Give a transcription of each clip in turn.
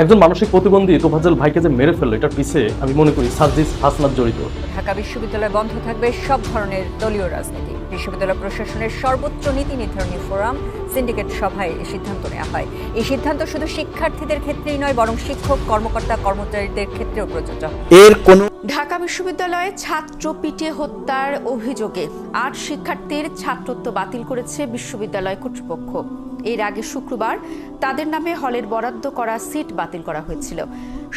একজন মানসিক প্রতিবন্ধী তোফাজল ভাইকে যে মেরে ফেলল, এটার পিছিয়ে আমি মনে করি সার্জিস হাসনাত জড়িত। ঢাকা বিশ্ববিদ্যালয় বন্ধ থাকবে সব ধরনের দলীয় রাজনীতি। বিশ্ববিদ্যালয় প্রশাসনের সর্বোচ্চ নীতি নির্ধারণী ফোরাম সিন্ডিকেট সভায় এই সিদ্ধান্ত নেওয়া হয়। এই সিদ্ধান্ত শুধু শিক্ষার্থীদের ক্ষেত্রেই নয় বরং শিক্ষক কর্মকর্তা কর্মচারীদের ক্ষেত্রেও প্রযোজ্য। এর কোনো ঢাকা বিশ্ববিদ্যালয়ে ছাত্র পিটিয়ে হত্যার অভিযোগে আট শিক্ষার্থীর ছাত্রত্ব বাতিল করেছে বিশ্ববিদ্যালয় কর্তৃপক্ষ। এর আগে শুক্রবার তাদের নামে হলের বরাদ্দ করা সিট বাতিল করা হয়েছিল।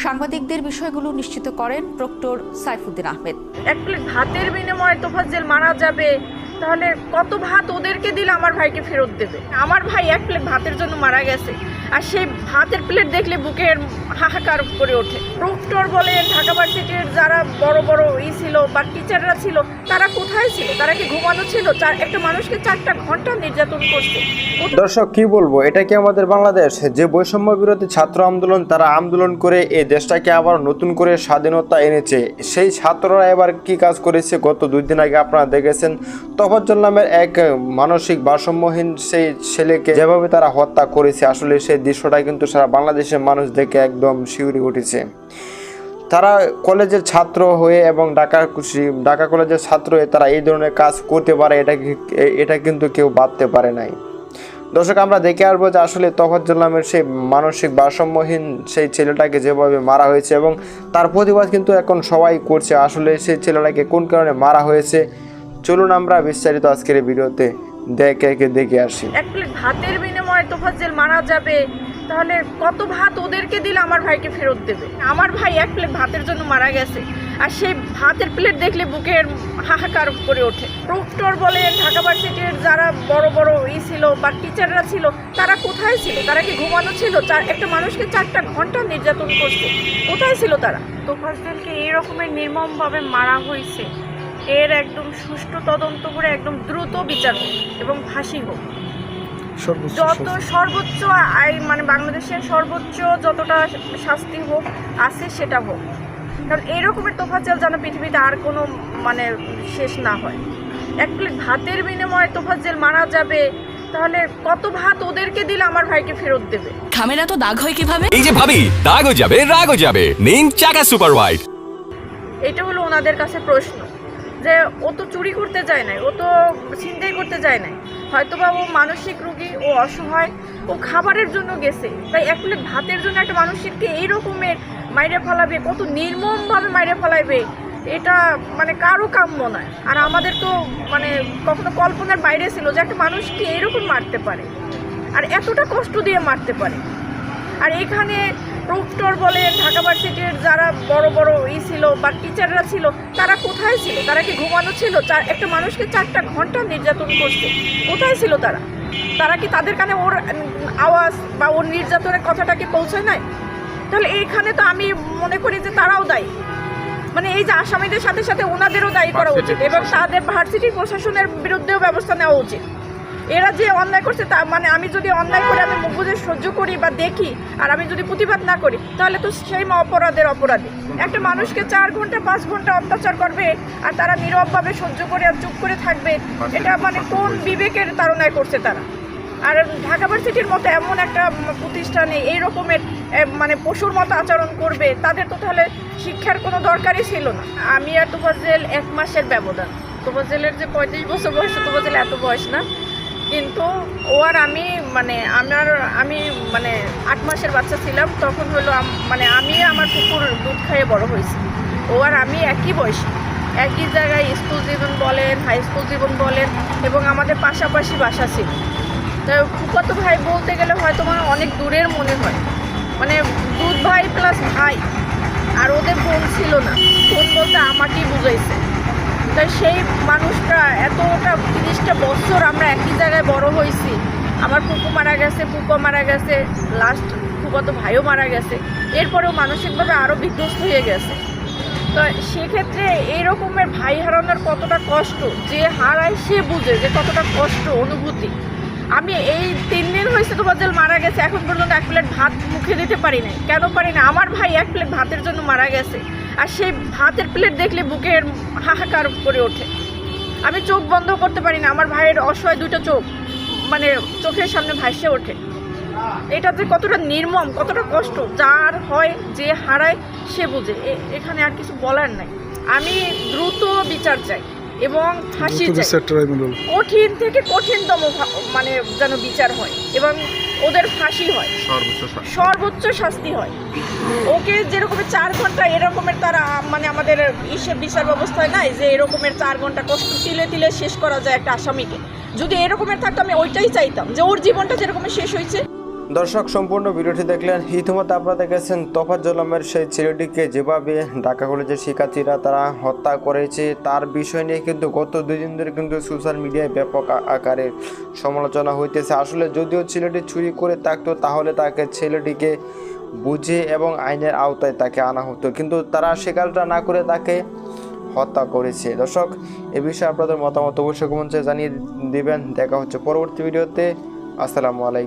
সাংবাদিকদের বিষয়গুলো নিশ্চিত করেন প্রক্টর সাইফুদ্দিন আহমেদ। এক প্লেট ভাতের বিনিময়ে তোফাজ্জেল মারা যাবে। তাহলে কত ভাত ওদেরকে দিলে আমার ভাইকে ফেরত দেবে? আমার ভাই এক প্লেট ভাতের জন্য মারা গেছে। আর সেই ভাতের প্লেট দেখলে বুকের হাহাকার করে ওঠে। প্রক্টর বলে, ঢাকা ভার্সিটির যারা বড় বড় ই ছিল বা টিচাররা ছিল, তারা কোথায় ছিল? তারা কি ঘুমানো ছিল? চার, একটা মানুষকে চারটা ঘণ্টা নির্যাতন করছে। দর্শক, কি বলব? এটা কি আমাদের বাংলাদেশ? যে বৈষম্য বিরোধী ছাত্র আন্দোলন, তারা আন্দোলন করে এই দেশটাকে আবার নতুন করে স্বাধীনতা এনেছে। সেই ছাত্ররা এবার কি কাজ করেছে? গত দুই দিন আগে আপনারা দেখেছেন, তফাজ্জল নামের এক মানসিক ভারসাম্যহীন সেই ছেলেকে যেভাবে তারা হত্যা করেছে, আসলে সেই দৃশ্যটা কিন্তু সারা বাংলাদেশের মানুষ দেখে একদম শিউরি উঠেছে। তারা কলেজের ছাত্র হয়ে এবং ঢাকা ঢাকা কলেজের ছাত্র হয়ে তারা এই ধরনের কাজ করতে পারে, এটা এটা কিন্তু কেউ ভাবতে পারে নাই। দর্শক, আমরা দেখে আসব যে আসলে তফাজ্জল নামের সেই মানসিক ভারসাম্যহীন সেই ছেলেটাকে যেভাবে মারা হয়েছে এবং তার প্রতিবাদ কিন্তু এখন সবাই করছে। আসলে সেই ছেলেটাকে কোন কারণে মারা হয়েছে? চলুন আমরা বিস্তারিত আজকের ভিডিওতে দেখে দেখে দেখে আসি। এক প্লেট ভাতের বিনিময়ে তোফাজ্জেল মারা যাবে। তাহলে কত ভাত ওদেরকে দিলে আমার ভাইকে ফেরত দেবে? আমার ভাই এক প্লেট ভাতের জন্য মারা গেছে। আর সেই ভাতের প্লেট দেখলে বুকের হাহাকার করে ওঠে। প্রক্টর বলেন ঢাকা ভার্সিটির যারা বড় বড় ই ছিল বা টিচাররা ছিল তারা কোথায় ছিল? তারা কি ঘুমানো ছিল? চার একটা মানুষকে চারটা ঘণ্টা নির্যাতন করছে। কোথায় ছিল তারা? তোফাজ্জেলকে এই রকমের নির্মমভাবে মারা হয়েছে। এর একদম সুষ্ঠু তদন্ত করে একদম দ্রুত বিচার হোক এবং ফাঁসি হোক। যত সর্বোচ্চ আইন মানে বাংলাদেশের সর্বোচ্চ যতটা শাস্তি হোক আছে সেটা হোক। কারণ এইরকমের তোফাজ্জেল যেন পৃথিবীতে আর কোনো মানে শেষ না হয়। এক প্লেট ভাতের বিনিময়ে তোফাজ্জেল মারা যাবে তাহলে কত ভাত ওদেরকে দিলে আমার ভাইকে ফেরত দেবে? খামের তো দাগ হয় কীভাবে? এই যে ভাবি দাগও যাবে রাগও যাবে। নিন চাকা সুপার হোয়াইট এটা হলো ওনাদের কাছে প্রশ্ন। যে ও তো চুরি করতে যায় নাই, ও তো ছিনতাই করতে যায় নাই। হয়তোবা ও মানসিক রোগী, ও অসহায়, ও খাবারের জন্য গেছে। তাই এক প্লেট ভাতের জন্য একটা মানুষকে এই রকমের মাইরে ফেলাবে, কত নির্মমভাবে মাইরে ফেলাইবে, এটা মানে কারও কাম্য নয়। আর আমাদের তো মানে কখনো কল্পনার বাইরে ছিল যে একটা মানুষকে এরকম মারতে পারে। আর এতটা কষ্ট দিয়ে মারতে পারে। আর এখানে প্রক্টর বলে ঢাকা ভার্সিটির যারা বড় বড় ই ছিল বা টিচাররা ছিল তারা কোথায় ছিল? তারা কি ঘুমানো ছিল? চার একটা মানুষকে চারটা ঘণ্টা নির্যাতন করছে। কোথায় ছিল তারা? তারা কি তাদের কানে ওর আওয়াজ বা ওর নির্যাতনের কথাটা কি পৌঁছায় নাই? তাহলে এইখানে তো আমি মনে করি যে তারাও দায়ী। মানে এই যে আসামিদের সাথে সাথে ওনাদেরও দায়ী করা উচিত এবং তাদের ভার্সিটি প্রশাসনের বিরুদ্ধেও ব্যবস্থা নেওয়া উচিত। এরা যে অন্যায় করছে তা মানে আমি যদি অন্যায় করে আমি মুখ বুঝে সহ্য করি বা দেখি, আর আমি যদি প্রতিবাদ না করি, তাহলে তো সেই অপরাধের অপরাধী। একটা মানুষকে চার ঘণ্টা, পাঁচ ঘণ্টা অত্যাচার করবে, আর তারা নীরবভাবে সহ্য করে আর চুপ করে থাকবে, এটা মানে কোন বিবেকের তাড়নায় করছে তারা? আর ঢাকা ভার্সিটির মতো এমন একটা প্রতিষ্ঠানে এই রকমের মানে পশুর মতো আচরণ করবে, তাদের তো তাহলে শিক্ষার কোনো দরকারই ছিল না। আমি আর তোফাজেল এক মাসের ব্যবধান। তোফাজেলের যে পঁয়ত্রিশ বছর বয়স তোফাজেল এত বয়স না। কিন্তু ও আর আমি মানে আমার, আমি মানে আট মাসের বাচ্চা ছিলাম, তখন হলো মানে আমি আমার কুকুর দুধ খাইয়ে বড় হয়েছি। ও আর আমি একই বয়সী। একই জায়গায় স্কুল জীবন বলেন হাই স্কুল জীবন বলেন, এবং আমাদের পাশাপাশি বাসা ছিল। তা ফুফাতো ভাই বলতে গেলে হয়তো মানে অনেক দূরের মনে হয়। মানে দুধ ভাই প্লাস ভাই। আর ওদের বোন ছিল না। বোন বলতে আমাকেই বুঝাইছে। তাই সেই মানুষটা এতটা তিরিশটা বছর আমরা একই জায়গায় বড় হয়েছি। আমার পুকু মারা গেছে পুকো মারা গেছে লাস্ট ফুফাতো ভাইও মারা গেছে। এরপরেও মানসিকভাবে আরও বিধ্বস্ত হয়ে গেছে। তো সেক্ষেত্রে এইরকমের ভাই হারানোর কতটা কষ্ট, যে হারায় সে বুঝে যে কতটা কষ্ট, অনুভূতি। আমি এই তিন দিন হয়েছে তোমাদের মারা গেছে, এখন পর্যন্ত এক প্লেট ভাত মুখে দিতে পারি না কেন পারি না? আমার ভাই এক প্লেট ভাতের জন্য মারা গেছে। আর সেই ভাতের প্লেট দেখলে বুকের হাহাকার করে ওঠে। আমি চোখ বন্ধ করতে পারি না, আমার ভাইয়ের অসহায় দুটো চোখ মানে চোখের সামনে ভাসে ওঠে। এটা যে কতটা নির্মম, কতটা কষ্ট, যার হয়, যে হারায়, সে বুঝে। এখানে আর কিছু বলার নাই। আমি দ্রুত বিচার চাই। এবং ফাঁসি কঠিন থেকে কঠিনতম মানে যেন বিচার হয় এবং ওদের ফাঁসি হয়। সর্বোচ্চ শাস্তি। হয়। ওকে যেরকম চার ঘণ্টা এরকমের তারা মানে আমাদের ইসে বিচার ব্যবস্থায় নাই যে এরকমের চার ঘণ্টা কষ্ট তিলে তিলে শেষ করা যায় একটা আসামিকে। যদি এরকমের থাকতো আমি ওইটাই চাইতাম যে ওর জীবনটা যেরকম শেষ হয়েছে। দর্শক, সম্পূর্ণ ভিডিওটি দেখলেন। ইতিমধ্যে আপনারা দেখেছেন তফাজ্জলামের সেই ছেলেটিকে যেভাবে ঢাকা কলেজের শিক্ষার্থীরা তারা হত্যা করেছে, তার বিষয় নিয়ে কিন্তু গত দুই দিন ধরে কিন্তু সোশ্যাল মিডিয়ায় ব্যাপক আকারে সমালোচনা হইতেছে। আসলে যদিও ছেলেটি চুরি করে থাকতো, তাহলে তাকে ছেলেটিকে বুঝে এবং আইনের আওতায় তাকে আনা হতো। কিন্তু তারা সে না করে তাকে হত্যা করেছে। দর্শক, এ বিষয়ে আপনাদের মতামত অবশ্যই কমেন্টে জানিয়ে দিবেন। দেখা হচ্ছে পরবর্তী ভিডিওতে। আসসালামু আলাইকুম।